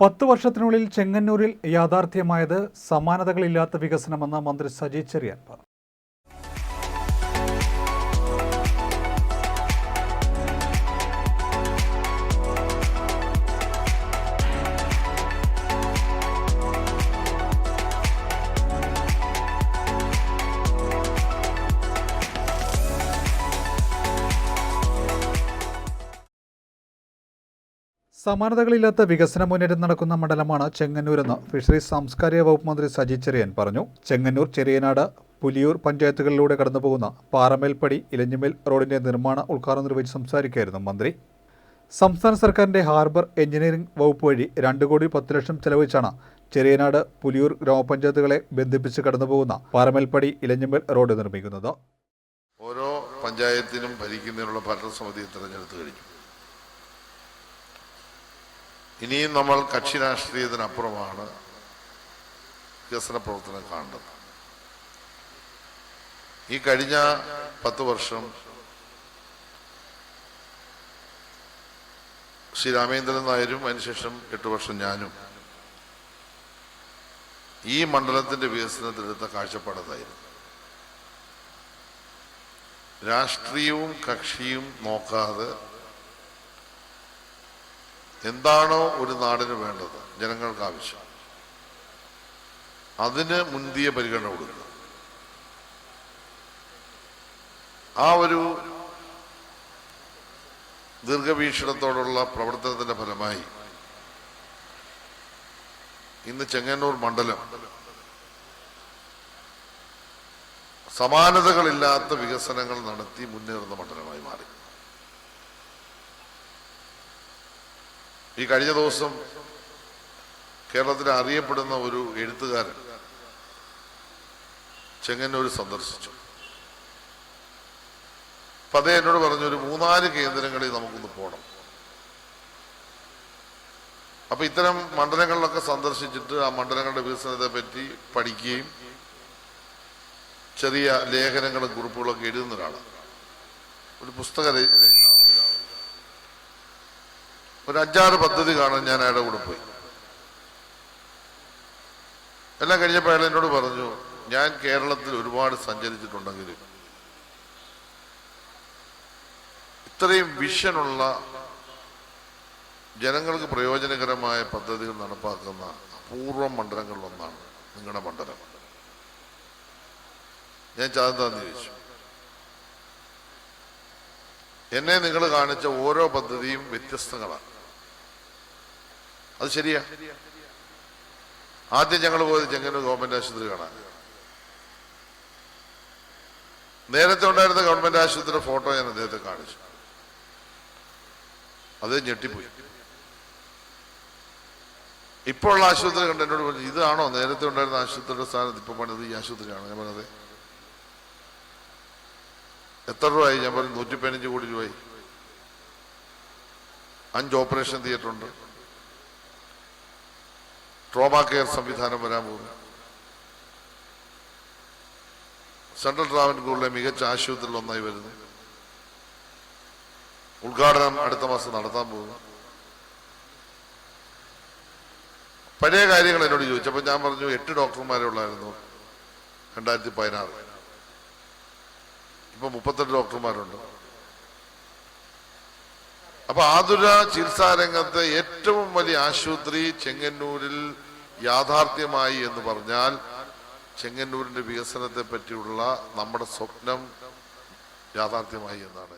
പത്ത് വർഷത്തിനുള്ളിൽ ചെങ്ങന്നൂരിൽ യാഥാർത്ഥ്യമായത് സമാനതകളില്ലാത്ത വികസനമെന്ന് മന്ത്രി സജി ചെറിയാൻ പറഞ്ഞു സമാനതകളില്ലാത്ത വികസന മുന്നേറ്റം നടക്കുന്ന മണ്ഡലമാണ് ചെങ്ങന്നൂരെന്ന് ഫിഷറീസ് സാംസ്കാരിക വകുപ്പ് മന്ത്രി സജി ചെറിയൻ പറഞ്ഞു. ചെങ്ങന്നൂർ ചെറിയനാട് പുലിയൂർ പഞ്ചായത്തുകളിലൂടെ കടന്നുപോകുന്ന പാറമേൽപ്പടി ഇലഞ്ഞിമേൽ റോഡിന്റെ നിർമ്മാണ ഉദ്ഘാടനം നിർവഹിച്ച് സംസാരിക്കുകയായിരുന്നു മന്ത്രി. സംസ്ഥാന സർക്കാരിന്റെ ഹാർബർ എഞ്ചിനീയറിംഗ് വകുപ്പ് വഴി രണ്ട് കോടി പത്ത് ലക്ഷം ചെലവഴിച്ചാണ് ചെറിയനാട് പുലിയൂർ ഗ്രാമപഞ്ചായത്തുകളെ ബന്ധിപ്പിച്ച് കടന്നുപോകുന്ന പാറമേൽപ്പടി ഇലഞ്ഞിമേൽ റോഡ് നിർമ്മിക്കുന്നത്. ഓരോ പഞ്ചായത്തിനും ഭരിക്കുന്നതിനുള്ള ഭരണസമിതി തിരഞ്ഞെടുത്തു കഴിഞ്ഞു. ഇനിയും നമ്മൾ കക്ഷി രാഷ്ട്രീയത്തിനപ്പുറമാണ് വികസന പ്രവർത്തനം കാണുന്നത്. ഈ കഴിഞ്ഞ പത്ത് വർഷം ശ്രീ രാമേന്ദ്രൻ നായരും അതിനുശേഷം എട്ട് വർഷം ഞാനും ഈ മണ്ഡലത്തിന്റെ വികസനത്തിലെടുത്ത കാഴ്ചപ്പാടതായിരുന്നു രാഷ്ട്രീയവും കക്ഷിയും നോക്കാതെ എന്താണോ ഒരു നാടിന് വേണ്ടത് ജനങ്ങൾക്ക് ആവശ്യം അതിന് മുന്തിയ പരിഗണന കൊടുക്കുക. ആ ഒരു ദീർഘവീക്ഷണത്തോടുള്ള പ്രവർത്തനത്തിന്റെ ഫലമായി ഇന്ന് ചെങ്ങന്നൂർ മണ്ഡലം സമാനതകളില്ലാത്ത വികസനങ്ങൾ നടത്തി മുന്നേറുന്ന മണ്ഡലമായി മാറി. ഈ കഴിഞ്ഞ ദിവസം കേരളത്തിൽ അറിയപ്പെടുന്ന ഒരു എഴുത്തുകാരൻ ചെങ്ങന്നൂർ സന്ദർശിച്ചു അപ്പൊ അതേ എന്നോട് പറഞ്ഞു ഒരു മൂന്നാൽ കേന്ദ്രങ്ങളിൽ നമുക്കൊന്ന് പോകണം അപ്പൊ ഇത്തരം മണ്ഡലങ്ങളിലൊക്കെ സന്ദർശിച്ചിട്ട് ആ മണ്ഡലങ്ങളുടെ വികസനത്തെ പറ്റി പഠിക്കുകയും ചെറിയ ലേഖനങ്ങളും കുറിപ്പുകളൊക്കെ എഴുതുന്ന ഒരാളാണ് ഒരു പുസ്തക. ഒരു അഞ്ചാറ് പദ്ധതി കാണാൻ ഞാൻ അയാളുടെ കൂടെ പോയി. എല്ലാം കഴിഞ്ഞപ്പോൾ അയാൾ എന്നോട് പറഞ്ഞു ഞാൻ കേരളത്തിൽ ഒരുപാട് സഞ്ചരിച്ചിട്ടുണ്ടെങ്കിലും ഇത്രയും വിഷനുള്ള ജനങ്ങൾക്ക് പ്രയോജനകരമായ പദ്ധതികൾ നടപ്പാക്കുന്ന അപൂർവം മണ്ഡലങ്ങളിലൊന്നാണ് നിങ്ങളുടെ മണ്ഡലം. ഞാൻ ചാന്താന്ന് ചോദിച്ചു. എന്നെ നിങ്ങൾ കാണിച്ച ഓരോ പദ്ധതിയും വ്യത്യസ്തങ്ങളാണ്. അത് ശരിയാ. ആദ്യം ഞങ്ങൾ പോയത് ചെങ്ങന്നൂർ ഗവൺമെന്റ് ആശുപത്രി കാണാൻ. നേരത്തെ ഉണ്ടായിരുന്ന ഗവൺമെന്റ് ആശുപത്രിയുടെ ഫോട്ടോ ഞാൻ അദ്ദേഹത്തെ കാണിച്ചു. അത് ഞെട്ടിപ്പോയി. ഇപ്പോൾ ഉള്ള ആശുപത്രി കണ്ട് എന്നോട് പറഞ്ഞു ഇതാണോ നേരത്തെ ഉണ്ടായിരുന്ന ആശുപത്രിയുടെ സ്ഥാനത്ത് ഇപ്പൊ പണിത് ഈ ആശുപത്രിയാണോ? ഞാൻ പറഞ്ഞത് എത്ര രൂപയായി ഞാൻ പറഞ്ഞു നൂറ്റി പതിനഞ്ച് കോടി രൂപയായി അഞ്ച് ഓപ്പറേഷൻ തിയേറ്റർ ഉണ്ട് ട്രോമ കെയർ സംവിധാനം വരാൻ പോകുന്നു. സെൻട്രൽ ട്രാവൻകൂറിലെ മികച്ച ആശുപത്രിയിൽ ഒന്നായി വരുന്നു. ഉദ്ഘാടനം അടുത്ത മാസം നടത്താൻ പോകുന്നു. പഴയ കാര്യങ്ങൾ എന്നോട് ചോദിച്ചപ്പോൾ ഞാൻ പറഞ്ഞു എട്ട് ഡോക്ടർമാരെ ഉള്ളായിരുന്നു രണ്ടായിരത്തി പതിനാറ് ഇപ്പൊ മുപ്പത്തെട്ട് ഡോക്ടർമാരുണ്ട്. അപ്പൊ ആതുര ചികിത്സാ രംഗത്തെ ഏറ്റവും വലിയ ആശുപത്രി ചെങ്ങന്നൂരിൽ യാഥാർത്ഥ്യമായി എന്ന് പറഞ്ഞാൽ ചെങ്ങന്നൂരിന്റെ വികസനത്തെ പറ്റിയുള്ള നമ്മുടെ സ്വപ്നം യാഥാർത്ഥ്യമായി എന്നാണ്.